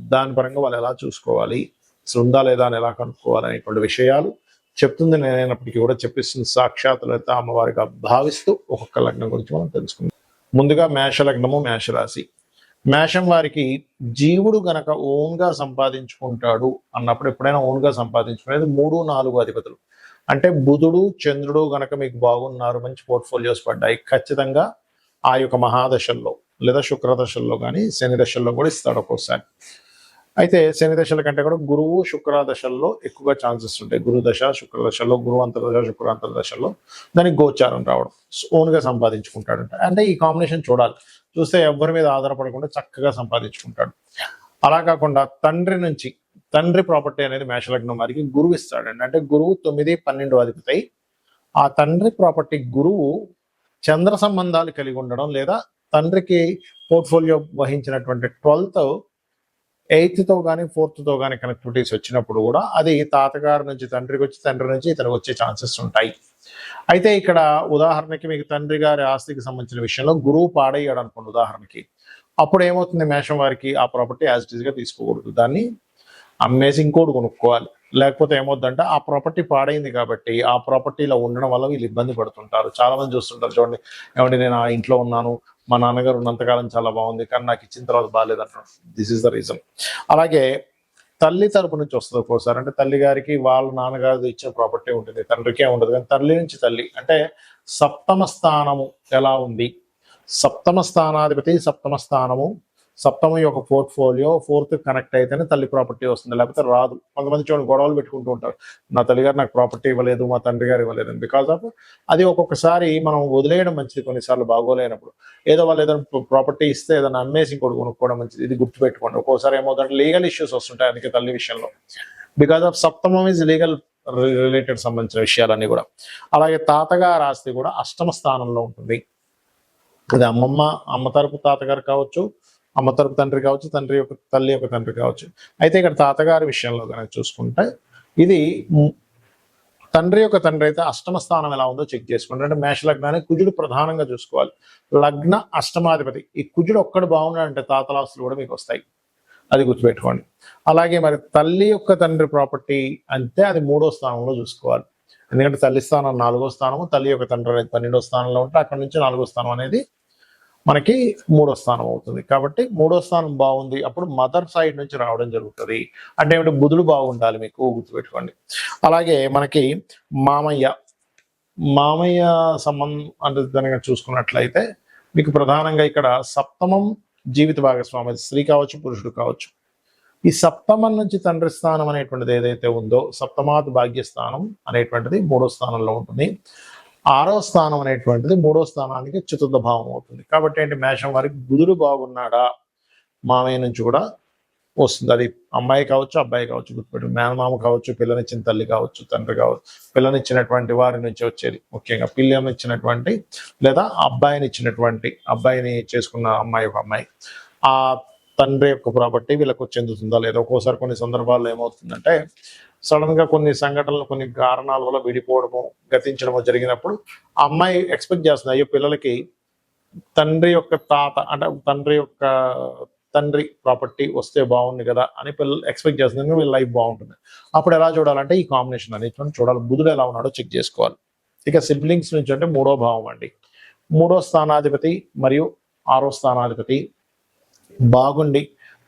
దాని పరంగా వాళ్ళు ఎలా చూసుకోవాలి? అసలు ఉందా లేదా అని ఎలా కనుక్కోవాలి అనేటువంటి విషయాలు చెప్తుంది. నేనైనప్పటికీ కూడా చెప్పిస్తుంది సాక్షాత్ లలిత అమ్మవారిగా భావిస్తూ ఒక్కొక్క లగ్నం గురించి మనం తెలుసుకుందాం. ముందుగా మేష లగ్నము మేషరాశి మేషం వారికి జీవుడు గనక ఓన్గా సంపాదించుకుంటాడు అన్నప్పుడు ఎప్పుడైనా ఓన్గా సంపాదించుకునేది మూడు నాలుగు అధిపతులు. అంటే బుధుడు చంద్రుడు గనక మీకు బాగున్నారు మంచి పోర్ట్ఫోలియోస్ పడ్డాయి ఖచ్చితంగా ఆ యొక్క మహాదశల్లో. లేదా శుక్రదశల్లో కానీ శని దశల్లో కూడా ఇస్తాడు ఒక్కోసారి. అయితే శని దశల కంటే కూడా గురువు శుక్ర దశల్లో ఎక్కువగా ఛాన్సెస్ ఉంటాయి. గురు దశ శుక్ర దశల్లో గురు అంతర్దశ శుక్ర అంతర్దశల్లో దానికి గోచారం రావడం. ఓన్గా సంపాదించుకుంటాడు. అంటే ఈ కాంబినేషన్ చూడాలి. చూస్తే ఎవరి మీద ఆధారపడకుండా చక్కగా సంపాదించుకుంటాడు. అలా కాకుండా తండ్రి నుంచి తండ్రి ప్రాపర్టీ అనేది మేషలగ్నం వారికి గురువు ఇస్తాడండి. అంటే గురువు తొమ్మిది పన్నెండు అధిపతి. ఆ తండ్రి ప్రాపర్టీ గురువు చంద్ర సంబంధాలు కలిగి ఉండడం లేదా తండ్రికి పోర్ట్ఫోలియో వహించినటువంటి ట్వెల్త్ ఎయిత్తో కానీ ఫోర్త్తో కానీ కనెక్టివిటీస్ వచ్చినప్పుడు కూడా అది తాతగారి నుంచి తండ్రికి వచ్చి తండ్రి నుంచి ఇతనికి వచ్చే ఛాన్సెస్ ఉంటాయి. అయితే ఇక్కడ ఉదాహరణకి మీకు తండ్రి గారి ఆస్తికి సంబంధించిన విషయంలో గురువు పాడయ్యాడు అనుకోండి ఉదాహరణకి. అప్పుడు ఏమవుతుంది? మేషం వారికి ఆ ప్రాపర్టీ యాజ్ ఇట్గా తీసుకోకూడదు. దాన్ని అమ్మేసి ఇంకోటి కొనుక్కోవాలి. లేకపోతే ఏమవుద్దంటే ఆ ప్రాపర్టీ పాడైంది కాబట్టి ఆ ప్రాపర్టీలో ఉండడం వల్ల వీళ్ళు ఇబ్బంది పడుతుంటారు. చాలా మంది చూస్తుంటారు చూడండి ఏమంటే నేను ఆ ఇంట్లో ఉన్నాను మా నాన్నగారు ఉన్నంతకాలం చాలా బాగుంది కానీ నాకు ఇచ్చిన తర్వాత బాగాలేదు అంటున్నాడు. దిస్ ఇస్ ద రీజన్ అలాగే తల్లి తరపు నుంచి వస్తుంది ఒక్కోసారి. అంటే తల్లి గారికి వాళ్ళ నాన్నగారి ఇచ్చిన ప్రాపర్టీ ఉంటుంది తండ్రికే ఉండదు. కానీ తల్లి నుంచి తల్లి. అంటే సప్తమ స్థానము ఎలా ఉంది? సప్తమ స్థానాధిపతి సప్తమ స్థానము సప్తమ యొక్క పోర్ట్ఫోలియో ఫోర్త్ కనెక్ట్ అయితేనే తల్లి ప్రాపర్టీ వస్తుంది. లేకపోతే రాదు. కొంతమంది చూడండి గొడవలు పెట్టుకుంటూ ఉంటారు. నా తల్లి గారు నాకు ప్రాపర్టీ ఇవ్వలేదు మా తండ్రి గారు ఇవ్వలేదు బికాస్ ఆఫ్ అది ఒక్కొక్కసారి మనం వదిలేయడం మంచిది కొన్నిసార్లు బాగోలేనప్పుడు. ఏదో వాళ్ళు ఏదైనా ప్రాపర్టీ ఇస్తే ఏదైనా అమ్మేసి ఇంకోటి కొనుక్కోవడం మంచిది. ఇది గుర్తుపెట్టుకోండి. ఒక్కోసారి ఏమవుతుందంటే లీగల్ ఇష్యూస్ వస్తుంటాయి అందుకే తల్లి విషయంలో. బికాస్ ఆఫ్ సప్తమం ఇస్ లీగల్ రిలేటెడ్ సంబంధించిన విషయాలన్నీ కూడా. అలాగే తాతగారు ఆస్తి కూడా అష్టమ స్థానంలో ఉంటుంది. ఇది అమ్మమ్మ అమ్మ తరపు తాతగారు కావచ్చు అమ్మ తరపు తండ్రి కావచ్చు తండ్రి యొక్క తల్లి యొక్క తండ్రి కావచ్చు. అయితే ఇక్కడ తాతగారి విషయంలో కనుక చూసుకుంటే ఇది తండ్రి యొక్క తండ్రి అయితే అష్టమ స్థానం ఎలా ఉందో చెక్ చేసుకోండి. అంటే మేష లగ్నాన్ని కుజుడు ప్రధానంగా చూసుకోవాలి. లగ్న అష్టమాధిపతి. ఈ కుజుడు ఒక్కడు బాగున్నాడంటే తాతలాస్తులు కూడా మీకు వస్తాయి. అది గుర్తుపెట్టుకోండి. అలాగే మరి తల్లి యొక్క తండ్రి ప్రాపర్టీ అంటే అది మూడో స్థానంలో చూసుకోవాలి. ఎందుకంటే తల్లి స్థానం నాలుగో స్థానము తల్లి యొక్క తండ్రి అనేది పన్నెండో స్థానంలో ఉంటే అక్కడ నుంచి నాలుగో స్థానం అనేది మనకి మూడో స్థానం అవుతుంది. కాబట్టి మూడో స్థానం బాగుంది. అప్పుడు మదర్ సైడ్ నుంచి రావడం జరుగుతుంది. అంటే ఏమిటి? బుధుడు బాగుండాలి మీకు గుర్తుపెట్టుకోండి. అలాగే మనకి మామయ్య మామయ్య సంబంధం అంటే దానిగా చూసుకున్నట్లయితే మీకు ప్రధానంగా ఇక్కడ సప్తమం జీవిత భాగస్వామి స్త్రీ కావచ్చు పురుషుడు కావచ్చు. ఈ సప్తమం నుంచి తండ్రి స్థానం అనేటువంటిది ఏదైతే ఉందో సప్తమాత్ భాగ్యస్థానం అనేటువంటిది మూడో స్థానంలో ఉంటుంది. ఆరో స్థానం అనేటువంటిది మూడో స్థానానికి చతుర్థ భావం అవుతుంది. కాబట్టి ఏంటి? మేషం వారికి బుధుడు బాగున్నాడా? మామయ్య నుంచి కూడా వస్తుంది. అది అమ్మాయి కావచ్చు అబ్బాయి కావచ్చు గుర్తుపెట్టు మేనమామ కావచ్చు పిల్లనిచ్చిన తల్లి కావచ్చు తండ్రి కావచ్చు పిల్లనిచ్చినటువంటి వారి నుంచి వచ్చేది ముఖ్యంగా. పిల్లనిచ్చినటువంటి లేదా అబ్బాయిని ఇచ్చినటువంటి అబ్బాయిని చేసుకున్న అమ్మాయి ఒక అమ్మాయి. ఆ తండ్రి యొక్క ప్రాపర్టీ వీళ్ళకు చెందుతుందా లేదా? ఒక్కోసారి కొన్ని సందర్భాల్లో ఏమవుతుందంటే సడన్గా కొన్ని సంఘటనలు కొన్ని కారణాల వల్ల విడిపోవడము గతించడము జరిగినప్పుడు అమ్మాయి ఎక్స్పెక్ట్ చేస్తుంది అయ్యో పిల్లలకి తండ్రి యొక్క తాత అంటే తండ్రి యొక్క తండ్రి ప్రాపర్టీ వస్తే బాగుంది కదా అని పిల్లలు ఎక్స్పెక్ట్ చేస్తుంది వీళ్ళ లైఫ్ బాగుంటుంది? అప్పుడు ఎలా చూడాలంటే ఈ కాంబినేషన్ అనేటువంటి చూడాలి. బుధుడు ఎలా ఉన్నాడో చెక్ చేసుకోవాలి. ఇక సిబ్లింగ్స్ నుంచి అంటే మూడో భావం అండి. మూడో స్థానాధిపతి మరియు ఆరో స్థానాధిపతి బాగుండి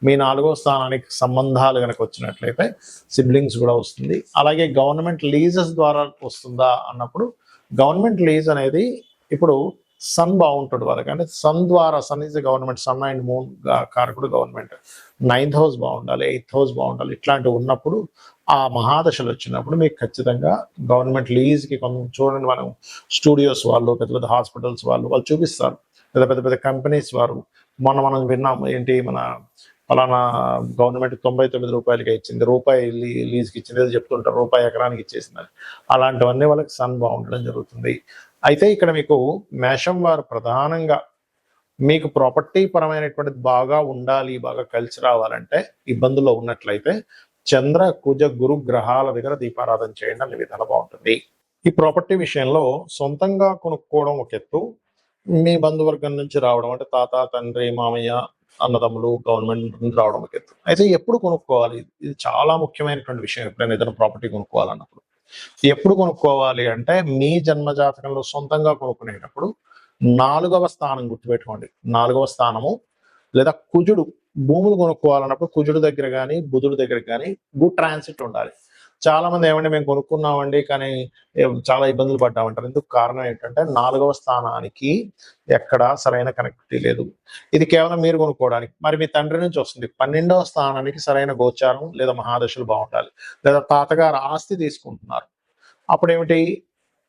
మీ నాలుగో స్థానానికి సంబంధాలు కనుక వచ్చినట్లయితే సిబ్లింగ్స్ కూడా వస్తుంది. అలాగే గవర్నమెంట్ లీజెస్ ద్వారా వస్తుందా అన్నప్పుడు గవర్నమెంట్ లీజ్ అనేది ఇప్పుడు సన్ బాగుంటుంది వాళ్ళకి. అంటే సన్ ద్వారా sun is government sun and moon కారకుడు గవర్నమెంట్ నైన్త్ హౌస్ బాగుండాలి ఎయిత్ హౌస్ బాగుండాలి ఇట్లాంటివి ఉన్నప్పుడు ఆ మహాదశలు వచ్చినప్పుడు మీకు ఖచ్చితంగా గవర్నమెంట్ లీజ్కి కొంచెం చూడండి మనం స్టూడియోస్ వాళ్ళు పెద్ద పెద్ద హాస్పిటల్స్ వాళ్ళు వాళ్ళు చూపిస్తారు. పెద్ద పెద్ద పెద్ద కంపెనీస్ వారు. మొన్న మనం విన్నాం ఏంటి మన ఫలానా గవర్నమెంట్ తొంభై తొమ్మిది రూపాయలకి ఇచ్చింది రూపాయి లీ- లీజ్కి ఇచ్చింది ఏదో చెప్తుంటారు రూపాయి ఎకరానికి ఇచ్చేసినారు అలాంటివన్నీ వాళ్ళకి సన్ బాగుండడం జరుగుతుంది. అయితే ఇక్కడ మీకు మేషం వారు ప్రధానంగా మీకు ప్రాపర్టీ పరమైనటువంటిది బాగా ఉండాలి బాగా కలిసి రావాలంటే ఇబ్బందుల్లో ఉన్నట్లయితే చంద్ర కుజ గురు గ్రహాల దగ్గర దీపారాధన చేయండి అనే విధానం బాగుంటుంది. ఈ ప్రాపర్టీ విషయంలో సొంతంగా కొనుక్కోవడం ఒక ఎత్తు. మీ బంధువర్గం నుంచి రావడం అంటే తాత తండ్రి మామయ్య అన్నదమ్ములు గవర్నమెంట్ నుంచి రావడం అయితే ఎప్పుడు కొనుక్కోవాలి? ఇది చాలా ముఖ్యమైనటువంటి విషయం. ఎప్పుడైనా ఏదైనా ప్రాపర్టీ కొనుక్కోవాలన్నప్పుడు. ఎప్పుడు కొనుక్కోవాలి అంటే మీ జన్మ జాతకంలో సొంతంగా కొనుక్కునేటప్పుడు నాలుగవ స్థానం గుర్తుపెట్టుకోండి. నాలుగవ స్థానము లేదా కుజుడు భూములు కొనుక్కోవాలన్నప్పుడు కుజుడు దగ్గర కానీ బుధుడు దగ్గర కానీ గుడ్ ట్రాన్సిట్ ఉండాలి. చాలా మంది ఏమంటే మేము కొనుక్కున్నామండి కానీ చాలా ఇబ్బందులు పడ్డామంటారు. ఎందుకు కారణం ఏంటంటే నాలుగవ స్థానానికి ఎక్కడ సరైన కనెక్టివిటీ లేదు. ఇది కేవలం మీరు కొనుక్కోవడానికి. మరి మీ తండ్రి నుంచి వస్తుంది. పన్నెండవ స్థానానికి సరైన గోచారం లేదా మహాదశలు బాగుండాలి. లేదా తాతగారు ఆస్తి తీసుకుంటున్నారు. అప్పుడు ఏమిటి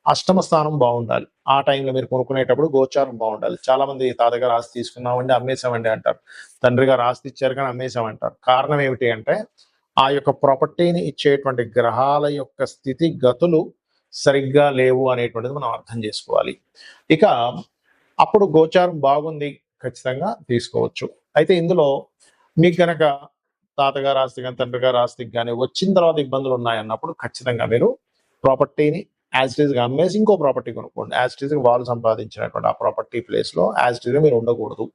అష్టమ స్థానం బాగుండాలి. ఆ టైంలో మీరు కొనుక్కునేటప్పుడు గోచారం బాగుండాలి. చాలా మంది తాతగారు ఆస్తి తీసుకున్నామండి అమ్మేశామండి అంటారు. తండ్రి గారు ఆస్తి ఇచ్చారు కానీ అమ్మేశామంటారు. కారణం ఏమిటి అంటే ఆ యొక్క ప్రాపర్టీని ఇచ్చేటువంటి గ్రహాల యొక్క స్థితి గతులు సరిగ్గా లేవు అనేటువంటిది మనం అర్థం చేసుకోవాలి. ఇక అప్పుడు గోచారం బాగుంది ఖచ్చితంగా తీసుకోవచ్చు. అయితే ఇందులో మీకు కనుక తాతగారు ఆస్తి కానీ తండ్రి గారు ఆస్తికి కానీ వచ్చిన తర్వాత ఇబ్బందులు ఉన్నాయన్నప్పుడు ఖచ్చితంగా మీరు ప్రాపర్టీని యాజ్ టీజ్గా అమ్మేసి ఇంకో ప్రాపర్టీ కొనుక్కోండి. యాజ్ టీజ్గా వాళ్ళు సంపాదించినటువంటి ఆ ప్రాపర్టీ ప్లేస్లో యాజ్ టీజ్గా మీరు ఉండకూడదు.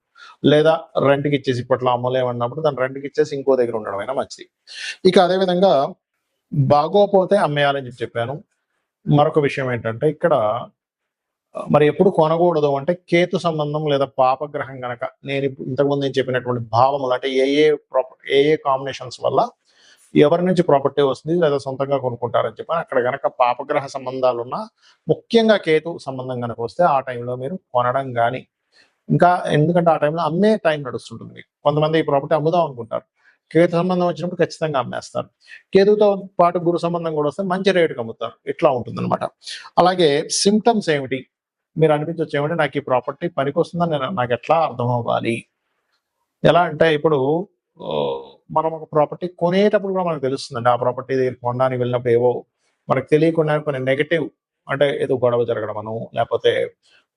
లేదా రెంట్కి ఇచ్చేసి ఇప్పట్లో అమ్మలేమన్నప్పుడు దాన్ని రెంట్కి ఇచ్చేసి ఇంకో దగ్గర ఉండడం అయినా మంచిది. ఇక అదే విధంగా బాగోపోతే అమ్మేయాలని చెప్పి చెప్పాను. మరొక విషయం ఏంటంటే ఇక్కడ మరి ఎప్పుడు కొనకూడదు అంటే కేతు సంబంధం లేదా పాపగ్రహం గనక నేను ఇంతకుముందు నేను చెప్పినటువంటి భావములు అంటే ఏ a proper A A combinations వల్ల ఎవరి నుంచి ప్రాపర్టీ వస్తుంది లేదా సొంతంగా కొనుక్కుంటారని చెప్పని అక్కడ గనక పాపగ్రహ సంబంధాలు ఉన్నా ముఖ్యంగా కేతు సంబంధం కనుక వస్తే ఆ టైంలో మీరు కొనడం కానీ ఇంకా ఎందుకంటే ఆ టైంలో అమ్మే టైం నడుస్తుంటుంది మీకు. కొంతమంది ఈ ప్రాపర్టీ అమ్ముదాం అనుకుంటారు. కేతు సంబంధం వచ్చినప్పుడు ఖచ్చితంగా అమ్మేస్తారు. కేతుతో పాటు గురు సంబంధం కూడా వస్తే మంచి రేటుకి అమ్ముతారు. ఇట్లా ఉంటుంది అలాగే సిమ్టమ్స్ ఏమిటి? మీరు అనిపించవచ్చు ఏమంటే నాకు ఈ ప్రాపర్టీ పనికి వస్తుందని నేను నాకు ఎట్లా అర్థం అవ్వాలి? ఎలా అంటే ఇప్పుడు మనం ఒక ప్రాపర్టీ కొనేటప్పుడు కూడా మనకు తెలుస్తుందండి. ఆ ప్రాపర్టీ దగ్గర కొనడానికి వెళ్ళినప్పుడు ఏవో మనకు తెలియకుండా కొన్ని నెగటివ్ అంటే ఏదో గొడవ జరగడమను లేకపోతే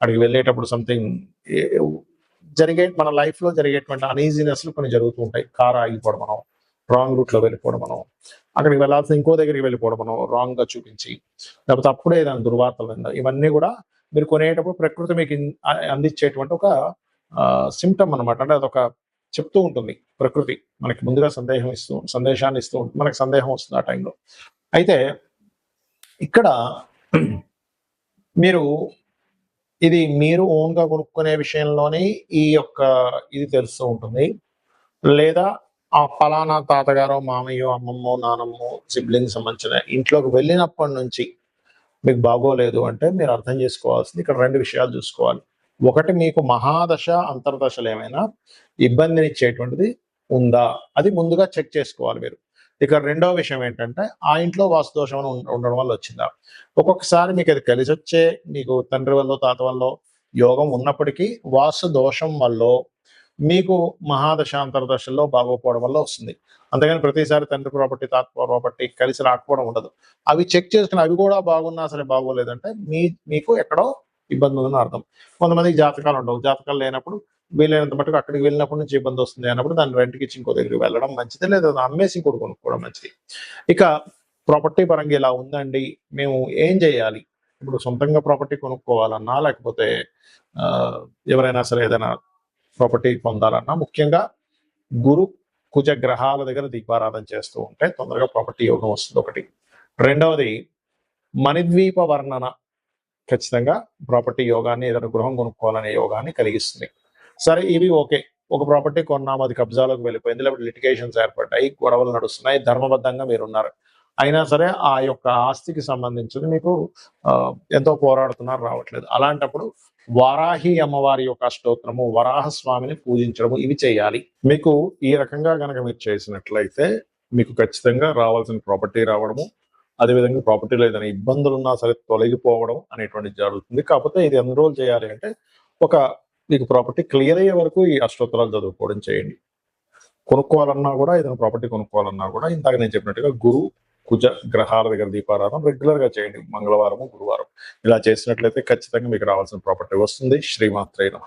అక్కడికి వెళ్ళేటప్పుడు సంథింగ్ జరిగే మన లైఫ్లో జరిగేటువంటి అనీజీనెస్లు కొన్ని జరుగుతూ ఉంటాయి. కారు ఆగిపోవడం మనం రాంగ్ రూట్లో వెళ్ళిపోవడం మనం అక్కడికి వెళ్ళాల్సిన ఇంకో దగ్గరికి వెళ్ళిపోవడం మనం రాంగ్గా చూపించి లేకపోతే అప్పుడే దాని దుర్వార్తలు ఇవన్నీ కూడా మీరు కొనేటప్పుడు ప్రకృతి మీకు అందించేటువంటి ఒక సిమ్టమ్ అన్నమాట. అంటే అదొక చెప్తూ ఉంటుంది. ప్రకృతి మనకి ముందుగా సందేహం ఇస్తూ సందేశాన్ని ఇస్తూ ఉంటుంది సందేహం వస్తుంది ఆ టైంలో. అయితే ఇక్కడ మీరు ఇది మీరు ఓన్గా కొనుక్కునే విషయంలోనే ఈ యొక్క ఇది తెలుస్తూ ఉంటుంది. లేదా ఆ ఫలానా తాతగారో మామయ్యో అమ్మమ్మో నానమ్మో సిబ్లింగ్ సంబంధించిన ఇంట్లోకి వెళ్ళినప్పటి నుంచి మీకు బాగోలేదు అంటే మీరు అర్థం చేసుకోవాల్సింది ఇక్కడ రెండు విషయాలు చూసుకోవాలి. ఒకటి మీకు మహాదశ అంతర్దశలు ఏమైనా ఇబ్బందిని ఇచ్చేటువంటిది ఉందా? అది ముందుగా చెక్ చేసుకోవాలి మీరు. ఇక రెండో విషయం ఏంటంటే ఆ ఇంట్లో వాసుదోషం అని ఉండడం వల్ల వచ్చిందా? ఒక్కొక్కసారి మీకు అది కలిసి వచ్చే మీకు తండ్రి వల్ల తాత వల్ల యోగం ఉన్నప్పటికీ వాసు దోషం వల్ల మీకు మహాదశాంతర దశల్లో బాగోపోవడం వల్ల వస్తుంది. అంతేగాని ప్రతిసారి తండ్రి ప్రాపర్టీ తాత ప్రాపర్టీ కలిసి రాకపోవడం ఉండదు. అవి చెక్ చేసుకుని అవి కూడా బాగున్నా సరే బాగోలేదంటే మీ మీకు ఎక్కడో ఇబ్బంది ఉందని అర్థం. కొంతమంది జాతకాలు ఉండవు. జాతకాలు లేనప్పుడు వీలైనంత మటుకు అక్కడికి వెళ్ళినప్పటి నుంచి ఇబ్బంది వస్తుంది అన్నప్పుడు దాన్ని రెంట్కి ఇచ్చి ఇంకో దగ్గరికి వెళ్ళడం మంచిది లేదా అమ్మేసి ఇంకోటి కొనుక్కోవడం మంచిది. ఇక ప్రాపర్టీ పరంగా ఇలా ఉందండి. మేము ఏం చేయాలి? ఇప్పుడు సొంతంగా ప్రాపర్టీ కొనుక్కోవాలన్నా లేకపోతే ఆ, ఎవరైనా సరే ఏదైనా ప్రాపర్టీ పొందాలన్నా ముఖ్యంగా గురు కుజ గ్రహాల దగ్గర దీపారాధన చేస్తూ ఉంటే తొందరగా ప్రాపర్టీ యోగం వస్తుంది ఒకటి. రెండవది మణిద్వీప వర్ణన. ఖచ్చితంగా ప్రాపర్టీ యోగాన్ని ఏదైనా గృహం కొనుక్కోవాలనే యోగాన్ని కలిగిస్తుంది. సరే ఇవి ఓకే. ఒక ప్రాపర్టీ కొన్నాం అది కబ్జాలోకి వెళ్ళిపోయింది లేకపోతే లిటిగేషన్స్ ఏర్పడ్డాయి గొడవలు నడుస్తున్నాయి ధర్మబద్ధంగా మీరు ఉన్నారు. అయినా సరే ఆ యొక్క ఆస్తికి సంబంధించి మీకు ఎంతో పోరాడుతున్నారు రావట్లేదు. అలాంటప్పుడు వారాహి అమ్మవారి యొక్క స్తోత్రము వరాహ స్వామిని పూజించడము ఇవి చేయాలి. మీకు ఈ రకంగా గనక మీరు చేసినట్లయితే మీకు ఖచ్చితంగా రావాల్సిన ప్రాపర్టీ రావడము అదేవిధంగా ప్రాపర్టీలో ఏదైనా ఇబ్బందులు ఉన్నా సరే తొలగిపోవడం అనేటువంటిది జరుగుతుంది. కాకపోతే ఇది ఎన్ని రోజులు చేయాలి అంటే ఒక మీకు ప్రాపర్టీ క్లియర్ అయ్యే వరకు ఈ అష్టోత్తరాలు చదువుకోవడం చేయండి. కొనుక్కోవాలన్నా కూడా ఏదైనా ప్రాపర్టీ కొనుక్కోవాలన్నా కూడా ఇందాక నేను చెప్పినట్టుగా గురు కుజ గ్రహాల దగ్గర దీపారాధన రెగ్యులర్గా చేయండి. మంగళవారం గురువారం. ఇలా చేసినట్లయితే ఖచ్చితంగా మీకు రావాల్సిన ప్రాపర్టీ వస్తుంది. శ్రీమాత్రైన